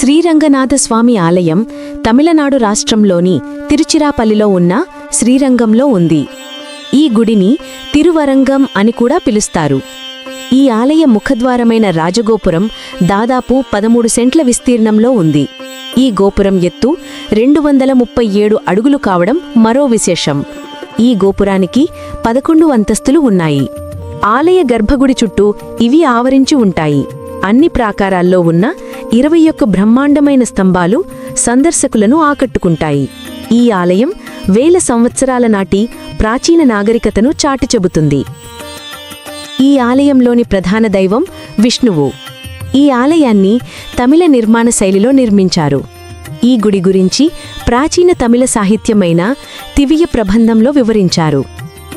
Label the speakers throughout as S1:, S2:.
S1: శ్రీరంగనాథస్వామి ఆలయం తమిళనాడు రాష్ట్రంలోని తిరుచిరాపల్లిలో ఉన్న శ్రీరంగంలో ఉంది. ఈ గుడిని తిరువరంగం అని కూడా పిలుస్తారు. ఈ ఆలయ ముఖద్వారమైన రాజగోపురం దాదాపు పదమూడు సెంట్ల విస్తీర్ణంలో ఉంది. ఈ గోపురం ఎత్తు రెండు వందల ముప్పై ఏడు అడుగులు కావడం మరో విశేషం. ఈ గోపురానికి పదకొండు అంతస్తులు ఉన్నాయి. ఆలయ గర్భగుడి చుట్టూ ఇవి ఆవరించి ఉంటాయి. అన్ని ప్రాకారాల్లో ఉన్న ఇరవై ఒక్క బ్రహ్మాండమైన స్తంభాలు సందర్శకులను ఆకట్టుకుంటాయి. ఈ ఆలయం వేల సంవత్సరాల నాటి ప్రాచీన నాగరికతను చాటి చెబుతుంది. ఈ ఆలయంలోని ప్రధాన దైవం విష్ణువు. ఈ ఆలయాన్ని తమిళ నిర్మాణ శైలిలో నిర్మించారు. ఈ గుడి గురించి ప్రాచీన తమిళ సాహిత్యమైన తివియ ప్రబంధంలో వివరించారు.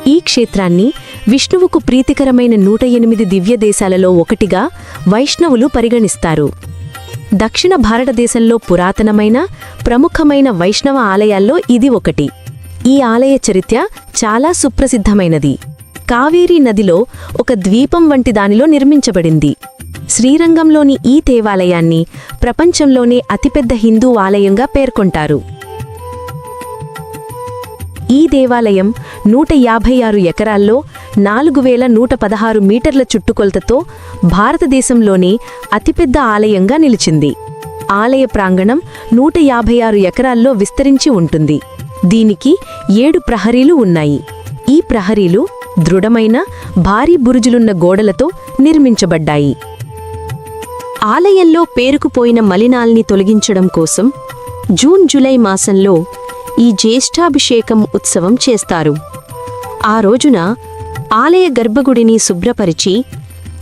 S1: ఈ క్షేత్రాన్ని విష్ణువుకు ప్రీతికరమైన నూట ఎనిమిది దివ్యదేశాలలో ఒకటిగా వైష్ణవులు పరిగణిస్తారు. దక్షిణ భారతదేశంలో పురాతనమైన ప్రముఖమైన వైష్ణవ ఆలయాల్లో ఇది ఒకటి. ఈ ఆలయ చరిత్ర చాలా సుప్రసిద్ధమైనది. కావేరీ నదిలో ఒక ద్వీపం వంటి దానిలో నిర్మించబడింది. శ్రీరంగంలోని ఈ దేవాలయాన్ని ప్రపంచంలోనే అతిపెద్ద హిందూ ఆలయంగా పేర్కొంటారు. ఈ దేవాలయం నూట యాభై ఆరు ఎకరాల్లో నాలుగు వేల నూట పదహారు మీటర్ల చుట్టుకొలతతో భారతదేశంలోని అతిపెద్ద ఆలయంగా నిలిచింది. ఆలయ ప్రాంగణం నూట యాభై ఆరు ఎకరాల్లో విస్తరించి ఉంటుంది. దీనికి ఏడు ప్రహరీలు ఉన్నాయి. ఈ ప్రహరీలు దృఢమైన భారీ బురుజులున్న గోడలతో నిర్మించబడ్డాయి. ఆలయంలో పేరుకుపోయిన మలినాల్ని తొలగించడం కోసం జూన్ జూలై మాసంలో ఈ జ్యేష్ఠాభిషేకం ఉత్సవం చేస్తారు. ఆ రోజున ఆలయ గర్భగుడిని శుభ్రపరిచి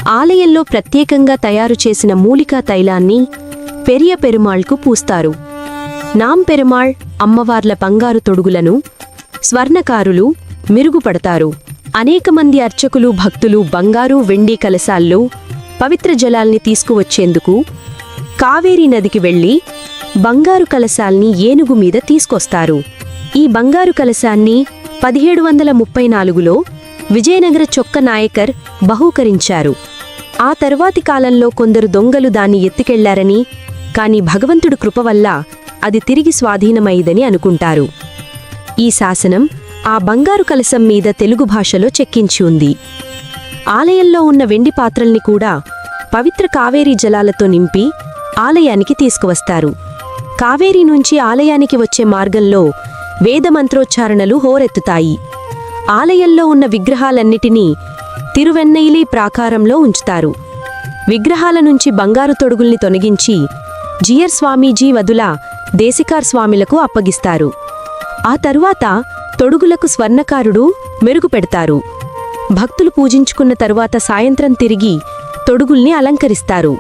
S1: ఆలయంలో ప్రత్యేకంగా తయారు చేసిన మూలికా తైలాన్ని పెరియ పెరుమాళ్కు పూస్తారు. నాం పెరుమాళ్ అమ్మవార్ల బంగారు తొడుగులను స్వర్ణకారులు మెరుగుపడతారు. అనేక మంది అర్చకులు భక్తులు బంగారు వెండి కలశాల్లో పవిత్ర జలాల్ని తీసుకువచ్చేందుకు కావేరీ నదికి వెళ్ళి బంగారు కలశాల్ని ఏనుగు మీద తీసుకొస్తారు. ఈ బంగారు కలశాన్ని పదిహేడు వందల ముప్పై నాలుగులో విజయనగర చొక్క నాయకర్ బహూకరించారు. ఆ తర్వాతి కాలంలో కొందరు దొంగలు దాన్ని ఎత్తుకెళ్ళారని కాని భగవంతుడు కృప వల్ల అది తిరిగి స్వాధీనమైదని అనుకుంటారు. ఈ శాసనం ఆ బంగారు కలశం మీద తెలుగు భాషలో చెక్కించి ఉంది. ఆలయంలో ఉన్న వెండి పాత్రల్ని కూడా పవిత్ర కావేరీ జలాలతో నింపి ఆలయానికి తీసుకువస్తారు. కావేరీ నుంచి ఆలయానికి వచ్చే మార్గంలో వేదమంత్రోచ్చారణలు హోరెత్తుతాయి. ఆలయంలో ఉన్న విగ్రహాలన్నిటినీ తిరువెన్నైలి ప్రాకారంలో ఉంచుతారు. విగ్రహాల నుంచి బంగారు తొడుగుల్ని తొలగించి జియర్ స్వామీజీ వదుల దేశికార్ స్వామిలకు అప్పగిస్తారు. ఆ తరువాత తొడుగులకు స్వర్ణకారుడు మెరుగుపెడతారు భక్తులు పూజించుకున్న తరువాత సాయంత్రం తిరిగి తొడుగుల్ని అలంకరిస్తారు.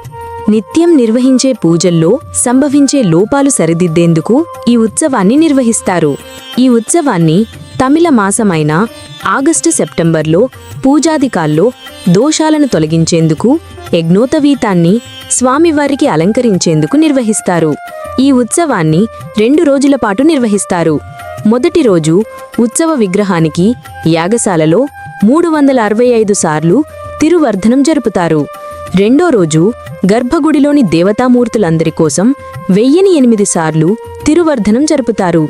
S1: నిత్యం నిర్వహించే పూజల్లో సంభవించే లోపాలు సరిదిద్దేందుకు ఈ ఉత్సవాన్ని నిర్వహిస్తారు. ఈ ఉత్సవాన్ని తమిళ మాసమైన ఆగస్టు సెప్టెంబర్లో పూజాదికాల్లో దోషాలను తొలగించేందుకు యజ్ఞోతవీతాన్ని స్వామివారికి అలంకరించేందుకు నిర్వహిస్తారు. ఈ ఉత్సవాన్ని రెండు రోజుల పాటు నిర్వహిస్తారు. మొదటి రోజు ఉత్సవ విగ్రహానికి యాగశాలలో మూడు వందల అరవై ఐదు సార్లు తిరువర్ధనం జరుపుతారు. రెండో రోజు గర్భగుడిలోని దేవతామూర్తులందరి కోసం వెయ్యిని ఎనిమిది సార్లు తిరువర్ధనం జరుపుతారు.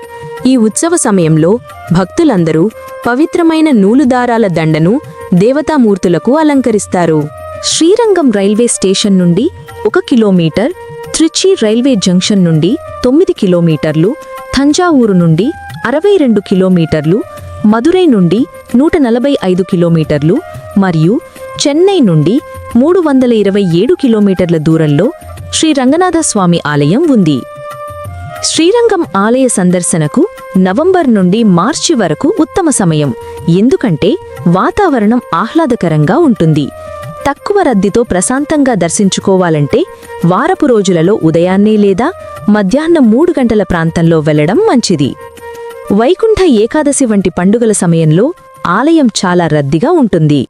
S1: ఈ ఉత్సవ సమయంలో భక్తులందరూ పవిత్రమైన నూలుదారాల దండను దేవతామూర్తులకు అలంకరిస్తారు. శ్రీరంగం రైల్వే స్టేషన్ నుండి ఒక కిలోమీటర్ త్రిచి రైల్వే జంక్షన్ నుండి తొమ్మిది కిలోమీటర్లు తంజావూరు నుండి అరవై రెండు కిలోమీటర్లు మదురై నుండి నూట నలభై ఐదు కిలోమీటర్లు మరియు చెన్నై నుండి మూడు వందల ఇరవై ఏడు కిలోమీటర్ల దూరంలో శ్రీ రంగనాథస్వామి ఆలయం ఉంది. శ్రీరంగం ఆలయ సందర్శనకు నవంబర్ నుండి మార్చి వరకు ఉత్తమ సమయం. ఎందుకంటే వాతావరణం ఆహ్లాదకరంగా ఉంటుంది. తక్కువ రద్దీతో ప్రశాంతంగా దర్శించుకోవాలంటే వారపు రోజులలో ఉదయాన్నే లేదా మధ్యాహ్నం మూడు గంటల ప్రాంతంలో వెళ్ళడం మంచిది. వైకుంఠ ఏకాదశి వంటి పండుగల సమయంలో ఆలయం చాలా రద్దీగా ఉంటుంది.